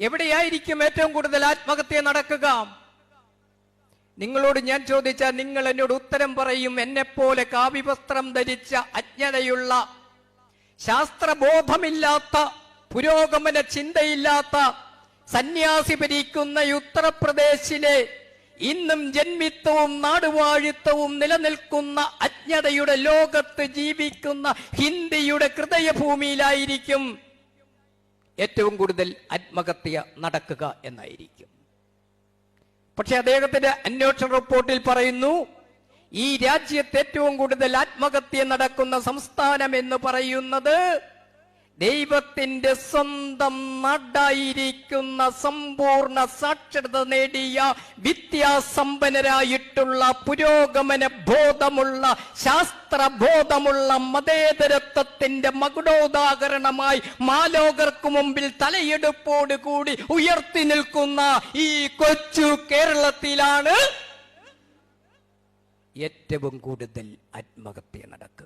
എവിടെയായിരിക്കും ഏറ്റവും കൂടുതൽ ആത്മഹത്യ നടക്കുക? നിങ്ങളോട് ഞാൻ ചോദിച്ചാൽ നിങ്ങൾ എന്നോട് ഉത്തരം പറയും എന്നെപ്പോലെ കാവ്യവസ്ത്രം ധരിച്ച അജ്ഞതയുള്ള ശാസ്ത്രബോധമില്ലാത്ത പുരോഗമന ചിന്തയില്ലാത്ത സന്യാസി ഭരിക്കുന്ന ഉത്തർപ്രദേശിലെ ഇന്നും ജന്മിത്വവും നാടുവാഴിത്വവും നിലനിൽക്കുന്ന അജ്ഞതയുടെ ലോകത്ത് ജീവിക്കുന്ന ഹിന്ദിയുടെ ഹൃദയഭൂമിയിലായിരിക്കും ഏറ്റവും കൂടുതൽ ആത്മഹത്യ നടക്കുക എന്നായിരിക്കും. പക്ഷെ അദ്ദേഹത്തിന്റെ അന്വേഷണ റിപ്പോർട്ടിൽ പറയുന്നു ഈ രാജ്യത്ത് ഏറ്റവും കൂടുതൽ ആത്മഹത്യ നടക്കുന്ന സംസ്ഥാനം എന്ന് പറയുന്നത് ദൈവത്തിന്റെ സ്വന്തം നാടായിരിക്കുന്ന സമ്പൂർണ സാക്ഷരത നേടിയ വിദ്യാസമ്പന്നരായിട്ടുള്ള പുരോഗമന ബോധമുള്ള ശാസ്ത്ര ബോധമുള്ള മതേതരത്വത്തിന്റെ മകുടോദാഹരണമായി മാലോകർക്ക് മുമ്പിൽ തലയെടുപ്പോട് കൂടി ഉയർത്തി നിൽക്കുന്ന ഈ കൊച്ചു കേരളത്തിലാണ് ഏറ്റവും കൂടുതൽ ആത്മഹത്യ നടക്കുക